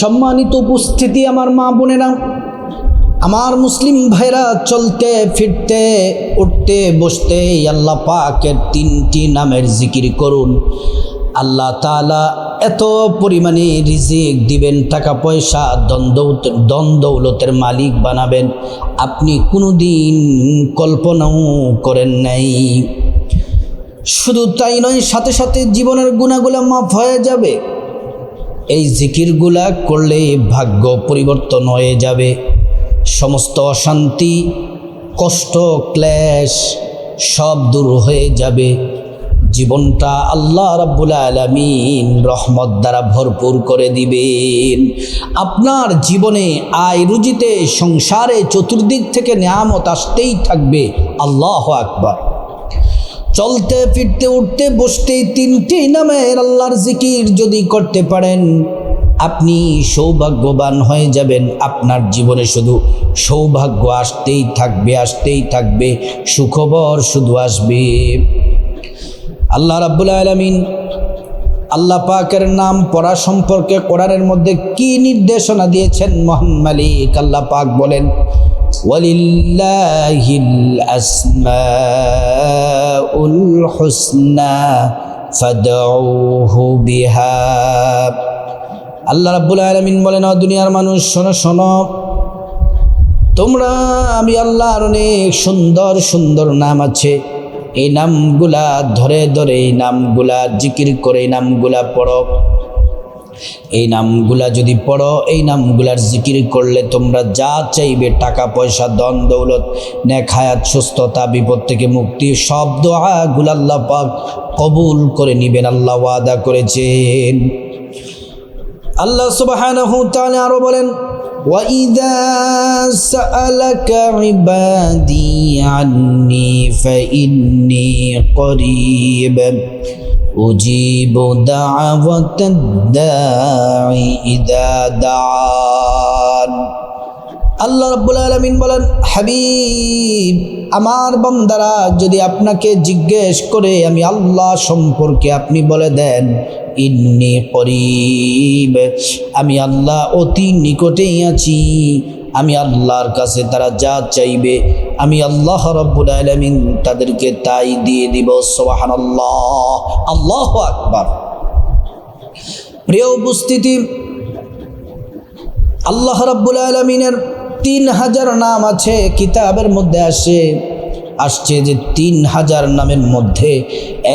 সম্মানিত উপস্থিতি আমার মা বোনেরা। আমার মুসলিম ভাইরা চলতে, ফিরতে, উঠতে, বসতে আল্লাহ পাকের তিনটি নামের জিকির করুন। আল্লাহ তালা এত পরিমাণে রিজিক দিবেন, টাকা পয়সা দ্বন্দ্ব দ্বন্দ্বৌলতের মালিক বানাবেন। আপনি কোনো দিন কল্পনাও করেন নাই। শুধু তাই নয়, সাথে সাথে জীবনের গুণাগুলো মাফ হয়ে যাবে। এই জিকিরগুলা করলে ভাগ্য পরিবর্তন হয়ে যাবে। সমস্ত অশান্তি, কষ্ট, ক্লেশ সব দূর হয়ে যাবে। জীবনটা আল্লাহ রাব্বুল আলামিন রহমত দ্বারা ভরপুর করে দিবেন। আপনার জীবনে আয় রুজিতে, সংসারে চতুর্দিক থেকে নিয়ামত আসতেই থাকবে। আল্লাহ আকবার। চলতে, ফিরতে, উঠতে বসতে তিনটি নামের আল্লাহর জিকির যদি করতে পারেন, আপনি সৌভাগ্যবান হয়ে যাবেন। আপনার জীবনে শুধু সৌভাগ্য আসতেই থাকবে আসতেই থাকবে, সুখবর শুধু আসবে। আল্লাহ রাব্বুল আলমিন আল্লাহ পাকের নাম পড়া সম্পর্কে কোরআনের মধ্যে কি নির্দেশনা দিয়েছেন? মোহাম্মদ মালিক আল্লাহ পাক বলেন ولله الأسماء الحسنى فادعوه بها আল্লাহ রাব্বুল আলামিন বলেন ও দুনিয়ার মানুষ শোনো শোনো তোমরা আমি আল্লাহর অনেক সুন্দর সুন্দর নাম আছে এই নামগুলা ধরে ধরে এই নামগুলা জিকির করে এই নামগুলা পড়ো এই নামগুলা যদি পড়ো এই নামগুলার জিকির করলে তোমরা যা চাইবে টাকা পয়সা দন দৌলত নেখায়াত সুস্থতা বিপদ থেকে মুক্তি সব দোয়াগুলো আল্লাহ পাক কবুল করে নিবেন আল্লাহ ওয়াদা করেছেন আল্লাহ সুবহানাহু তাআলা আরো বলেন وَإِذَا سَأَلَكَ عِبَادِي عَنِّي فَإِنِّي قَرِيبٌ أجيب دعوة الداع إذا دعان আল্লাহ রাব্বুল আলামিন বলেন হাবিব আমার বান্দারা যদি আপনাকে জিজ্ঞেস করে আমি আল্লাহ সম্পর্কে আপনি বলে দেন ইন্নি করিব আমি আল্লাহ অতি নিকটেই আছি আমি আল্লাহর কাছে তারা যা চাইবে, আমি আল্লাহ রব্বুল আলমিন তাদেরকে তাই দিয়ে দিব সোহান আল্লাহ আল্লাহ আকবার। প্রিয় উপস্থিতি, আল্লাহ রব্বুল আলমিনের তিন হাজার নাম আছে, কিতাবের মধ্যে আসে, আসছে যে তিন হাজার নামের মধ্যে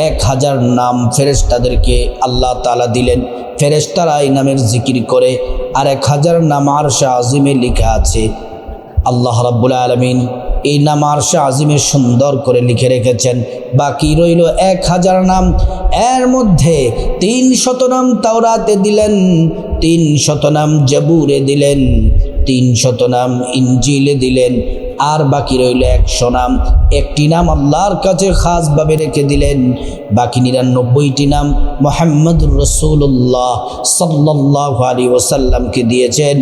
এক হাজার নাম ফেরেশতাদেরকে আল্লাহ তালা দিলেন। ফেরেশতারা এই নামের জিকির করে আর এক হাজার নাম আরশা আজিমে লেখা আছে। আল্লাহ রাব্বুল আলমিন এই নাম আরশা আজিমে সুন্দর করে লিখে রেখেছেন। বাকি রইল এক হাজার নাম। এর মধ্যে তিন শত নাম তাওরাতে দিলেন, তিন শত নাম জবুরে দিলেন, তিন শত নাম ইঞ্জিলে দিলেন আর বাকি রইল একশো নাম। একটি নাম আল্লাহর কাছে খাসভাবে রেখে দিলেন। বাকি নিরানব্বইটি নাম মোহাম্মদুর রসুল্লাহ সাল্লাহ আলী ওসাল্লামকে দিয়েছেন।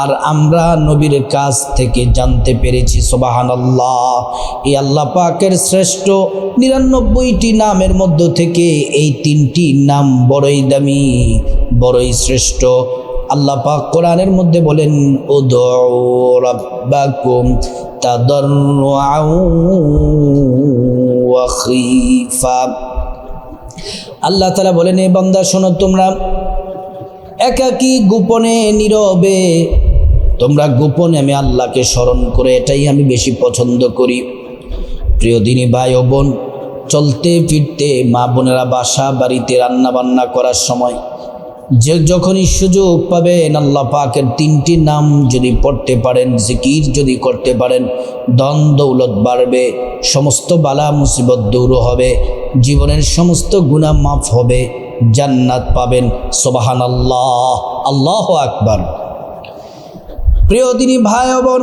আর আমরা নবীর কাছ থেকে জানতে পেরেছি সোবাহান আল্লাহ এই আল্লাহ পাকের শ্রেষ্ঠ নিরানব্বইটি নামের মধ্য থেকে এই তিনটি নাম বড়ই দামি, বড়ই শ্রেষ্ঠ। আল্লাহ পাক কোরআনের মধ্যে বলেন ও রাব্বাকুম আল্লাহ তাআলা বলেন, এ বান্দা, শোনো, তোমরা একাকী গোপনে, নীরবে, তোমরা গোপনে আমি আল্লাহকে স্মরণ করে, এটাই আমি বেশি পছন্দ করি। প্রিয় দিনী ভাই ও বোন, চলতে ফিরতে মা বোনেরা বাসা বাড়িতে রান্না বান্না করার সময় যে যখনই সুযোগ পাবেন আল্লাহ পাকের তিনটি নাম যদি পড়তে পারেন, জিকির যদি করতে পারেন দন দৌলত বাড়বে, সমস্ত বালা মুসিবত দূর হবে, জীবনের সমস্ত গুণা মাফ হবে, জান্নাত পাবেন। সোবাহান আল্লাহ আল্লাহ আকবার। প্রিয় তিনি ভাই বোন,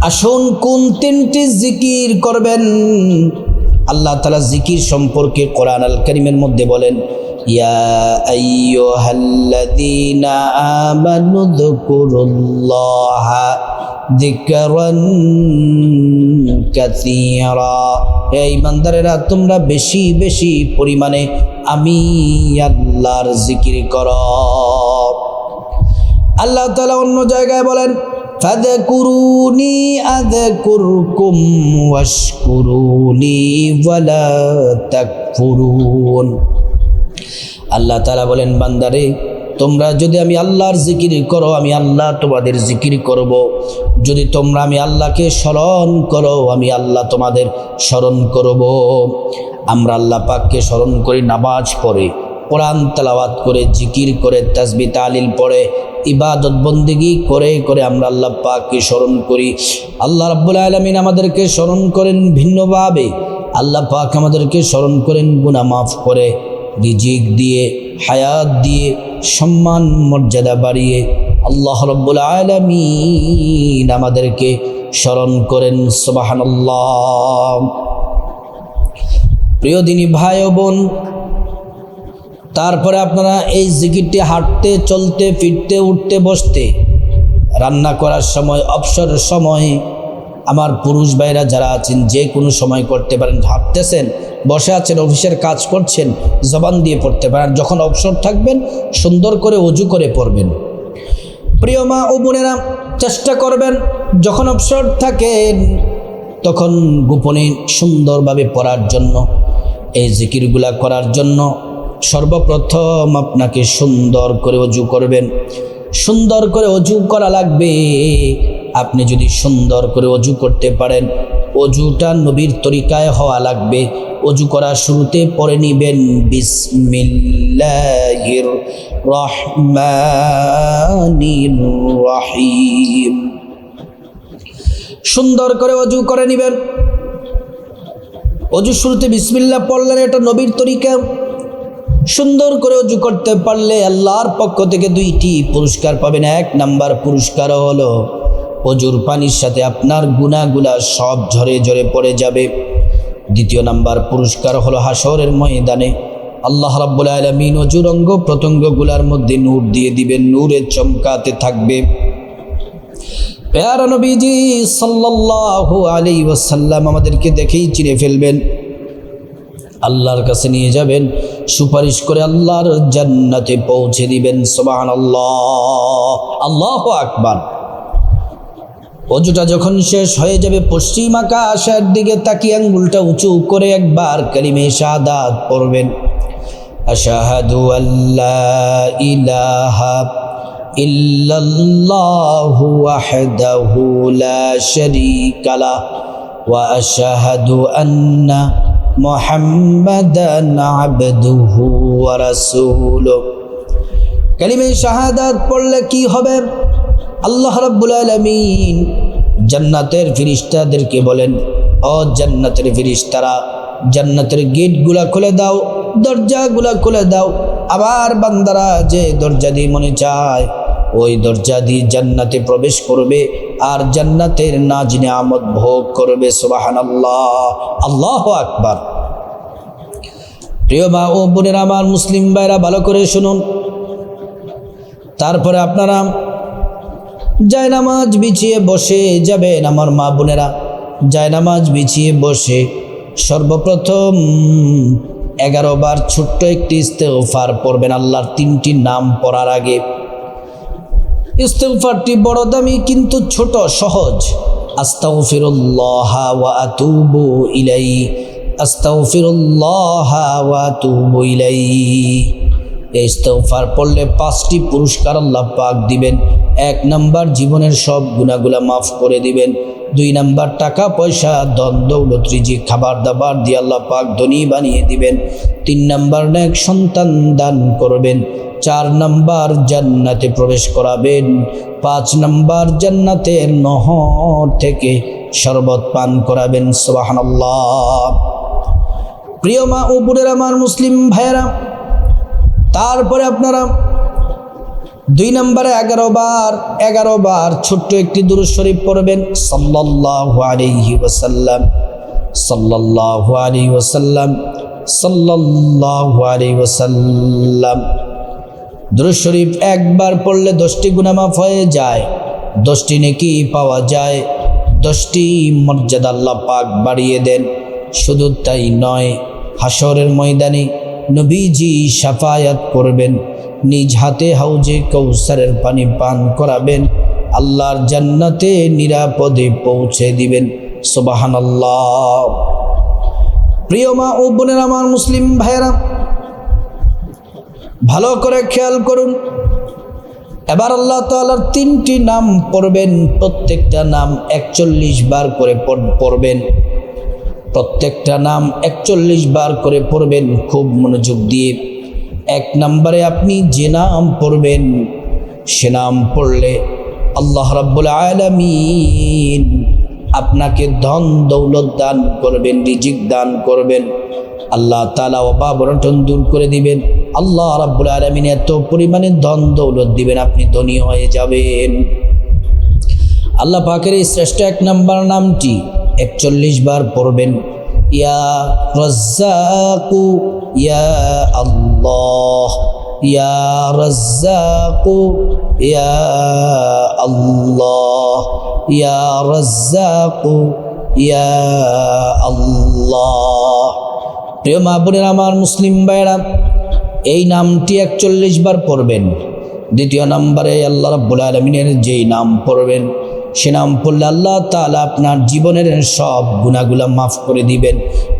আসুন কোন তিনটি জিকির করবেন? আল্লাহ তালা জিকির সম্পর্কে কোরআন আল করিমের মধ্যে বলেন ইয়া আইয়ুহাল্লাযীনা আমানু যকুরুল্লাহা যিকরান কাসীরা এই ইমানদারেরা, তোমরা বেশি বেশি পরিমাণে আমি আল্লাহর জিকির করো। আল্লাহ তালা অন্য জায়গায় বলেন ফাদকুরুনি আদকুরকুম ওয়াশকুরুনি ওয়ালা তাকফুরুন। আল্লাহ তালা বলেন, বান্দারে, তোমরা যদি আমি আল্লাহর জিকির করো, আমি আল্লাহ তোমাদের জিকির করব। যদি তোমরা আমি আল্লাহকে স্মরণ করো, আমি আল্লাহ তোমাদের স্মরণ করব। আমরা আল্লাহ পাককে স্মরণ করি নামাজ পড়ে, কোরআন তালাওয়াত করে, জিকির করে, তাসবি, তালিল পড়ে, ইবাদত বন্দিগি করে করে আমরা আল্লাহ পাককে স্মরণ করি আল্লাহ রাব্বুল আলমিন আমাদেরকে স্মরণ করেন ভিন্নভাবে আল্লাহ পাক আমাদেরকে স্মরণ করেন গুনা মাফ করে রিজিক দিয়ে, হায়াত দিয়ে, সম্মান, মর্যাদা বাড়িয়ে আল্লাহ রব্বুল আলমিন আমাদেরকে স্মরণ করেন সুবাহান্লাহ প্রিয় দিনী ভাই বোন, তারপরে আপনারা এই জিকিরটি হাঁটতে, চলতে, ফিরতে, উঠতে, বসতে, রান্না করার সময়, অবসর সময় আমার পুরুষ ভাইরা যারা আছেন, যে কোনো সময় করতে পারেন। হাঁটতেছেন বসে আছেন, অফিসের কাজ করছেন, জবান দিয়ে পড়তে পারেন। যখন অবসর থাকবেন, সুন্দর করে অজু করে পড়বেন। প্রিয় মা ও বোনেরা, চেষ্টা করবেন, যখন অবসর থাকেন, তখন গোপনে সুন্দরভাবে পড়ার জন্য, এই জিকিরগুলা করার জন্য সর্বপ্রথম আপনাকে সুন্দর করে অজু করবেন। সুন্দর করে অজু করা লাগবে। আপনি যদি সুন্দর করে অজু করতে পারেন, অজুটা নবীর তরিকায় হওয়া লাগবে। অজু করার শুরুতে পরে নিবেন, বিসমিল্লাহির রহমানির রহিম। সুন্দর করে অজু করে নিবেন। অজু শুরুতে বিসমিল্লা পড়লেন, এটা নবীর তরিকা। সুন্দর করে অজু করতে পারলে আল্লাহর পক্ষ থেকে দুইটি পুরস্কার পাবেন। এক নাম্বার পুরস্কার হলো অজুর পানির সাথে আপনার গুণাগুলা সব ঝরে ঝরে পড়ে যাবে। দ্বিতীয় নাম্বার পুরস্কার হলো হাসরের ময়দানে। আল্লাহ রাব্বুল আলমিন অজুর অঙ্গ প্রত্যঙ্গগুলার মধ্যে নূর দিয়ে দিবেন নূরের চমকাতে থাকবে। পেয়ারা নবীজি সাল্লাল্লাহু আলাইহি ওয়াসাল্লাম আমাদেরকে দেখেই চিনে ফেলবেন। আল্লাহর কাছে নিয়ে যাবেন, সুপারিশ করে আল্লাহর জান্নাতে পৌঁছে দিবেন সোবাহান আল্লাহ আল্লাহ আকবার। অজুটা যখন শেষ হয়ে যাবে, পশ্চিম আকাশের দিকে তাকিয়ে আঙ্গুলটা উঁচু করে একবার কালিমে শাহাদাত পড়বেন। আশাহাদু আল্লাহ ইলাহা ইল্লাল্লাহু ওয়াহদাহু লা শারীকা লা ওয়া আশহাদু আন্না মুহাম্মাদান আবদুহু ওয়া রাসূলুহু। কালিমে শাহাদাত পড়লে কি হবে? আল্লাহ রাব্বুল আলামিন জান্নাতের ফিরিস্তাদেরকে বলেন, ও জান্নাতের ফিরিস্তারা, জান্নাতের গেটগুলা খুলে দাও, দরজাগুলা খুলে দাও। আবার বান্দারা যে দরজা দিয়ে মনে চায়, ওই দরজা দিয়ে জান্নাতে প্রবেশ করবে আর জান্নাতের নাজ নিয়ামত ভোগ করবে। সুবাহান আল্লাহ আল্লাহ আকবার। প্রিয় মা ও বোনেরা, আমার মুসলিম ভাইরা, ভালো করে শুনুন। তারপরে আপনারা জায়নামাজ বিছিয়ে বসে যাবেন আমার মা বোনেরা। জায়নামাজ বিছিয়ে বসে সর্বপ্রথম এগারো বার ছোট্ট একটি ইস্তেফার পড়বেন আল্লাহর তিনটি নাম পড়ার আগে। ইস্তেফারটি বড় দামি কিন্তু ছোট, সহজ। আতুবু ইলাই আতুবু ইলাই এই ইস্তেগফার পড়লে পাঁচটি পুরস্কার আল্লাহ পাক দিবেন। এক নাম্বার জীবনের সব গুণাগুলা মাফ করে দিবেন। দুই নাম্বার টাকা, পয়সা দন দৌলত খাবার দাবার দিয়ে আল্লাহ পাক ধনী বানিয়ে দিবেন। তিন নাম্বার নেক সন্তান দান করবেন। চার নাম্বার জান্নাতে প্রবেশ করাবেন। পাঁচ নাম্বার জান্নাতের নহর থেকে শরবত পান করাবেন। সুবহানাল্লাহ। প্রিয় মা ও বোনের, আমার মুসলিম ভাইয়েরা তারপরে আপনারা দুই নম্বরে এগারো বার এগারো বার ছোট্ট একটি দুরুদ শরীফ পড়বেন। আলাইহি ওয়াসাল্লাম, সাল্লাল্লাহু আলাইহি ওয়াসাল্লাম দুরুদ শরীফ একবার পড়লে দশটি গুনামাফ হয়ে যায়, দশটি নেকি পাওয়া যায়, দশটি মর্যাদা আল্লাহ পাক বাড়িয়ে দেন। শুধু তাই নয় হাসরের ময়দানে নবীজি সাফায়াত করবেন, নিজ হাতে হাউজে কৌসারের পানি পান করাবেন, আল্লাহর জান্নাতে নিরাপদে পৌঁছে দিবেন। সুবাহান আল্লাহ প্রিয় মা ও বোনের আমার মুসলিম ভাইয়েরা, ভালো করে খেয়াল করুন। এবার আল্লাহ তালার তিনটি নাম পড়বেন, প্রত্যেকটা নাম একচল্লিশ বার করে পড়বেন। প্রত্যেকটা নাম একচল্লিশ বার করে পড়বেন, খুব মনোযোগ দিয়ে। এক নম্বরে আপনি যে নাম পড়বেন, সে নাম পড়লে আল্লাহ রাব্বুল আলামিন আপনাকে ধন দৌলত দান করবেন, রিজিক দান করবেন। আল্লাহ তালা অভাব দূর করে দিবেন। আল্লাহ রাব্বুল আলমিন এত পরিমাণে ধন দৌলত দিবেন, আপনি ধনী হয়ে যাবেন। আল্লাহ পাকের এই শ্রেষ্ঠ এক নাম্বার নামটি একচল্লিশ বার পড়বেন, ইয়া রাজ্জাকু, ইয়া আল্লাহ, ইয়া রাজ্জাকু, ইয়া আল্লাহ, ইয়া রাজ্জাকু, ইয়া আল্লাহ। প্রিয় মা বোনের, আমার মুসলিম ভাইরা এই নামটি একচল্লিশ বার পড়বেন। দ্বিতীয় নম্বরে আল্লাহ রাব্বুল আলমিনের যেই নাম পড়বেন সে নাম পড়লে আল্লাহ তাআলা আপনার জীবনের সব গুণাগুলা মাফ করে দিবেন।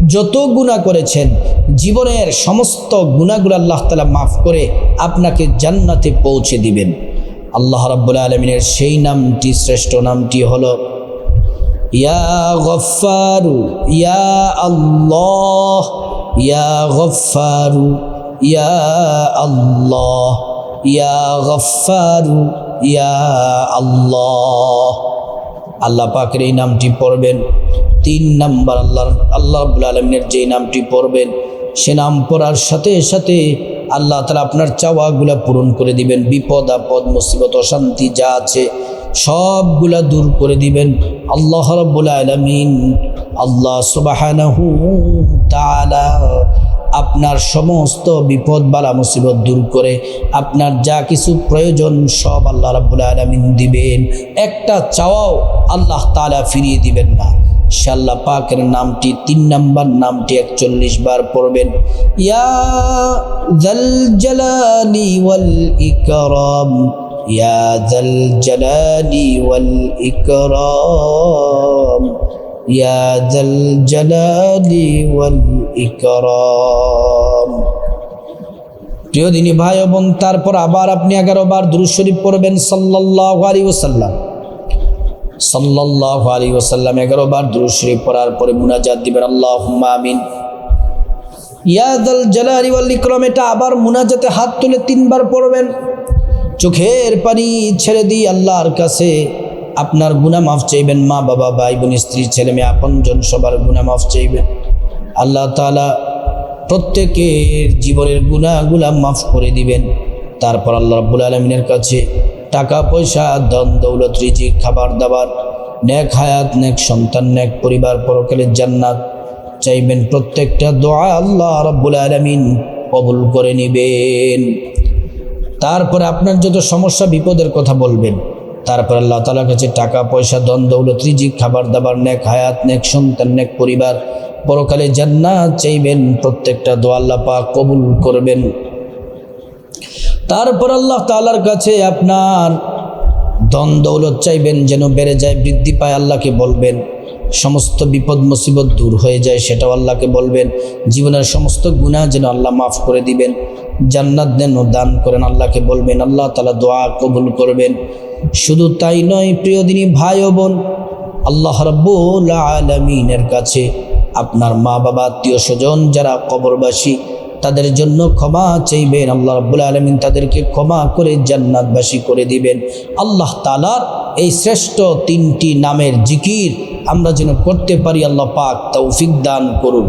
যত গুণা করেছেন, জীবনের সমস্ত গুণাগুলো আল্লাহ তালা মাফ করে আপনাকে জান্নাতে পৌঁছে দিবেন। আল্লাহ রাব্বুল আলমিনের সেই নামটি, শ্রেষ্ঠ নামটি হলো, ইয়া ইয়া আল্লাহ, ইয়া গফারু ইয়া আল্লাহ, ইয়া গফারু ইয়া আল্লাহ। আল্লাহ পাকের এই নামটি পড়বেন। তিন নাম্বার আল্লাহ আল্লাহ রাব্বুল আলমিনের যেই নামটি পড়বেন, সে নাম পড়ার সাথে সাথে আল্লাহ তালা আপনার চাওয়াগুলা পূরণ করে দিবেন। বিপদ, আপদ, মুসিবত, অশান্তি যা আছে সবগুলা দূর করে দিবেন। আল্লাহ রব্বুল আলমিন, আল্লাহ তাআলা আপনার সমস্ত বিপদ বালা মুসিবত দূর করে আপনার যা কিছু প্রয়োজন সব আল্লাহ রাব্বুল আলমিন দিবেন। একটা চাওয়াও আল্লাহ তাআলা ফিরিয়ে দিবেন না। আল্লাহ পাকের নামটি তিন নাম্বার, নামটি একচল্লিশ বার পড়বেন। ইয়া জাল জালালি ওয়াল ইকরাম, ইয়া জাল জালালি ওয়াল ইকরাম। জাল জালালি ওয়াল ইকরাম প্রিয় দিনী ভাই এবং তারপর আবার আপনি এগারো বার দুরুদ শরীফ পড়বেন সাল্লাল্লাহু আলাইহি ওয়াসাল্লাম। সাল্লাল্লাহু আলাইহি ওয়াসাল্লাম এগারো বার দুরুদ শরীফ পড়ার পরে মুনাজাত দিবেন, আল্লাহুম্মা আমিন। ইয়াদাল জালালি ওয়াল ইকরাম, এটা আবার মুনাজাতে হাত তুলে তিনবার পড়বেন। চোখের পানি ছেড়ে দিয়ে আল্লাহর কাছে আপনার গুনাহ মাফ চাইবেন মা, বাবা, ভাই, বোন, স্ত্রী, ছেলে, মেয়ে আপনজন সবার গুনাহ মাফ চাইবেন। আল্লাহ তাআলা প্রত্যেকের জীবনের গুণাগুলা মাফ করে দিবেন। তারপর আল্লাহ রাব্বুল আলমিনের কাছে টাকা, পয়সা, ধন, দৌলত, রিজিক, খাবার, দাবার, নেক হায়াত, নেক সন্তান, নেক পরিবার, পরকালের জান্নাত চাইবেন। প্রত্যেকটা দোয়া আল্লাহ রাব্বুল আলমিন কবুল করে নেবেন। তারপরে আপনার যত সমস্যা, বিপদের কথা বলবেন তারপর আল্লাহ তালার কাছে টাকা, পয়সা দন দৌলত, রিজিক খাবার দাবার নেক হায়াত, নেক সন্তান, নেক পরিবার, পরকালে জান্নাত চাইবেন, প্রত্যেকটা দোয়া আল্লাহ পাক কবুল করবেন। তারপর আল্লাহ তালার কাছে আপনার ধন, দৌলত চাইবেন, যেন বেড়ে যায়, বৃদ্ধি পায় আল্লাহকে বলবেন। সমস্ত বিপদ, মুসিবত দূর হয়ে যায়, সেটাও আল্লাহকে বলবেন। জীবনের সমস্ত গুণা যেন আল্লাহ মাফ করে দিবেন। জান্নাত যেন দান করেন, আল্লাহকে বলবেন। আল্লাহ তালা দোয়া কবুল করবেন। শুধু তাই নয়, প্রিয় দিনী ভাই ও বোন, আল্লাহ রব্বুল আলমিনের কাছে আপনার মা বাবা, আত্মীয় স্বজন যারা কবরবাসী, তাদের জন্য ক্ষমা চাইবেন। আল্লাহ রব্বুল আলমিন তাদেরকে ক্ষমা করে জান্নাতবাসী করে দিবেন। আল্লাহ তালার এই শ্রেষ্ঠ তিনটি নামের জিকির আমরা যেন করতে পারি। আল্লাহ পাক তৌফিক দান করুন।